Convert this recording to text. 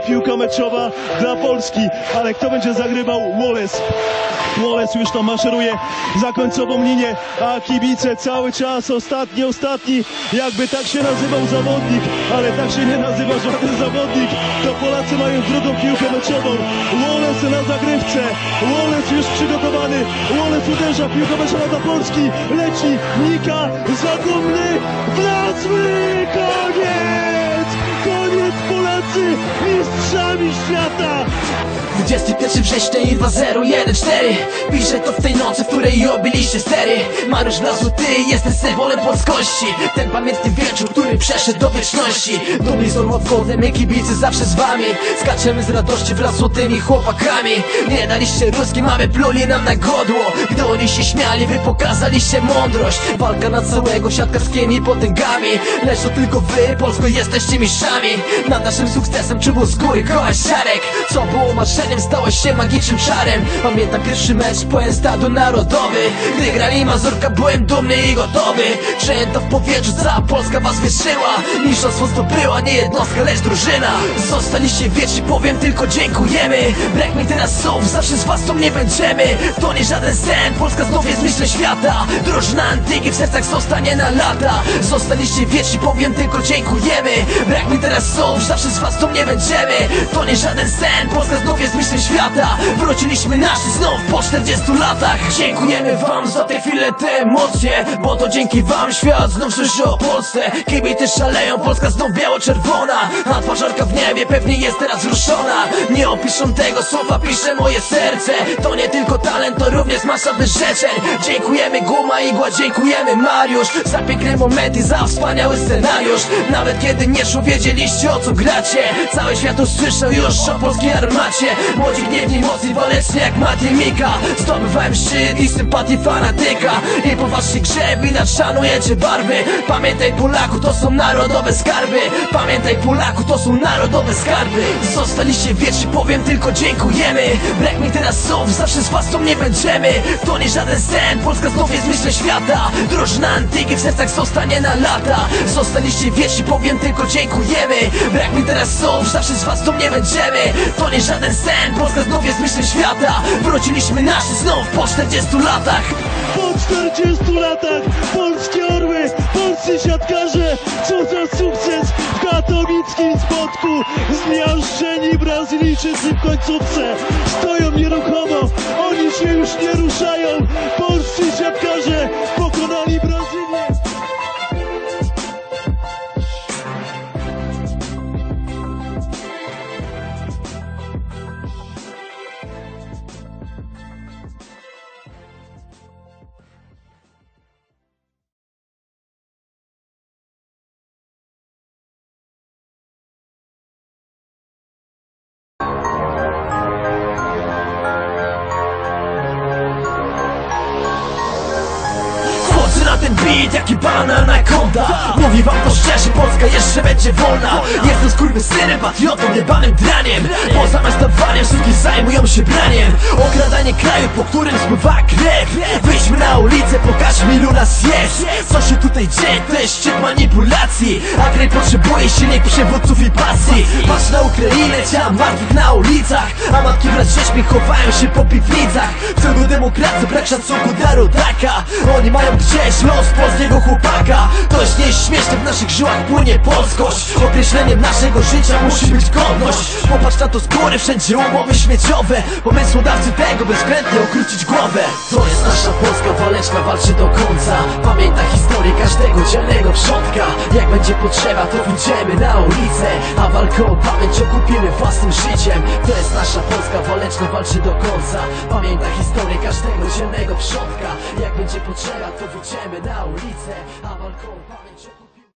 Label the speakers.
Speaker 1: Piłka meczowa dla Polski, ale kto będzie zagrywał? Wallace. Wallace już tam maszeruje za końcową linię, a kibice cały czas, ostatni, ostatni, jakby tak się nazywał zawodnik, ale tak się nie nazywa żaden zawodnik, to Polacy mają drugą piłkę meczową. Wallace na zagrywce, Wallace już przygotowany, Wallace uderza, piłka meczowa dla Polski, leci, Nika, zadumny, wlazły, koniec! Polacy, mistrzami świata!
Speaker 2: 21 września i 2014 Piszę to w tej nocy, w której obiliście stery. Mariusz Blasły, ty jesteś symbolem polskości. Ten pamiętny wieczór, który przeszedł do wieczności. Dumni z odchodem, my kibice zawsze z wami. Skaczemy z radości wraz z złotymi chłopakami. Nie daliście ruskim, mamy pluli nam na godło. Gdy oni się śmiali, wy pokazaliście mądrość. Walka na całego siatkarskimi potęgami. Lecz to tylko wy, Polsko, jesteście mistrzami. Nad naszym sukcesem czuwał z góry koła siarek. Co było marzeniem, stało się magicznym czarem Pamiętam pierwszy mecz, pełen stadion narodowy. Gdy grali Mazurka, byłem dumny i gotowy. Przejęta w powietrzu, cała Polska was wierzyła Mistrzostwo zdobyła nie jednostka, lecz drużyna. Zostaliście wieczni, powiem tylko dziękujemy. Brak mi teraz słów, zawsze z was tu nie będziemy. To nie żaden sen, Polska znów jest mistrzem świata. Drużyna antyki w sercach zostanie na lata. Zostaliście wieczni, powiem tylko dziękujemy. Brak mi teraz słów, zawsze z was tu nie będziemy. To nie żaden sen, Polska znów jest mistrzem świata. Wróciliśmy naszy znów po 40 latach. Dziękujemy wam za te chwile, te emocje Bo to dzięki wam świat znów słyszy o Polsce. Kibice szaleją, Polska znów biało-czerwona. A twarzarka w niebie pewnie jest teraz ruszona. Nie opiszą tego słowa, pisze moje serce. To nie tylko talent, to również masa wyrzeczeń. Dziękujemy Guma, Igła, dziękujemy Mariusz. Za piękne momenty, za wspaniały scenariusz. Nawet kiedy nie szło, wiedzieliście o co gracie. Cały świat usłyszał już o polskiej armacie Młodzi gniewni, mocni, waleczni jak Mati Mika. Zdobywałem szczyt i sympatię fanatyka. I po waszej grze widać szanujecie barwy. Pamiętaj Polaku, to są narodowe skarby. Pamiętaj Polaku, to są narodowe skarby. Zostaliście wieczni, powiem tylko dziękujemy. Brak mi teraz słów, zawsze z was nie będziemy. To nie żaden sen, Polska znów jest mistrzem świata. Drużyna antyki w sercach zostanie na lata. Zostaliście wieczni, powiem tylko dziękujemy. Brak mi teraz słów, zawsze z was nie będziemy. To nie żaden sen, Polska znów jest świata Wróciliśmy naszy znów po 40 latach
Speaker 1: Po 40 latach polskie orły, polscy siatkarze, co za sukces w katowickim spotku. Zmiażdżeni Brazylijczycy w końcówce stoją nieruchomo, oni się już nie ruszają.
Speaker 2: Ten beat jak i banana konta Mówi wam to szczerze, Polska jeszcze będzie wolna. Jestem skurwysynem, patriotą, jebanym draniem. Bo zamiast dawaniem wszystkie zajmują się braniem. Okradanie kraju, po którym spływa krew. Wyjdźmy na ulicę, pokażmy ilu nas jest. Co się tutaj dzieje, to jest szczyt manipulacji. A kraj potrzebuje silnych przywódców i pasji. Patrz na Ukrainę, ciała martwych na ulicach. A matki wraz z dziećmi chowają się po piwnicach. W celu demokracji brak szacunku dla rodaka Oni mają gdzieś los polskiego chłopaka. To jest śmieszne, w naszych żyłach płynie polskość. Określeniem naszego życia musi być godność. Popatrz na to z góry, wszędzie umowy śmieciowe. Pomysłodawcy tego bezwzględnie ukrócić głowę. To jest nasza Polska waleczna, walczy do końca. Pamięta historię będzie potrzeba, to wyjdziemy na ulicę. A walkę o pamięć okupimy własnym życiem. To jest nasza Polska waleczna, walczy do końca. Pamięta historię każdego dzielnego przodka. Jak będzie potrzeba, to wyjdziemy na ulicę. A walką o pamięć okupimy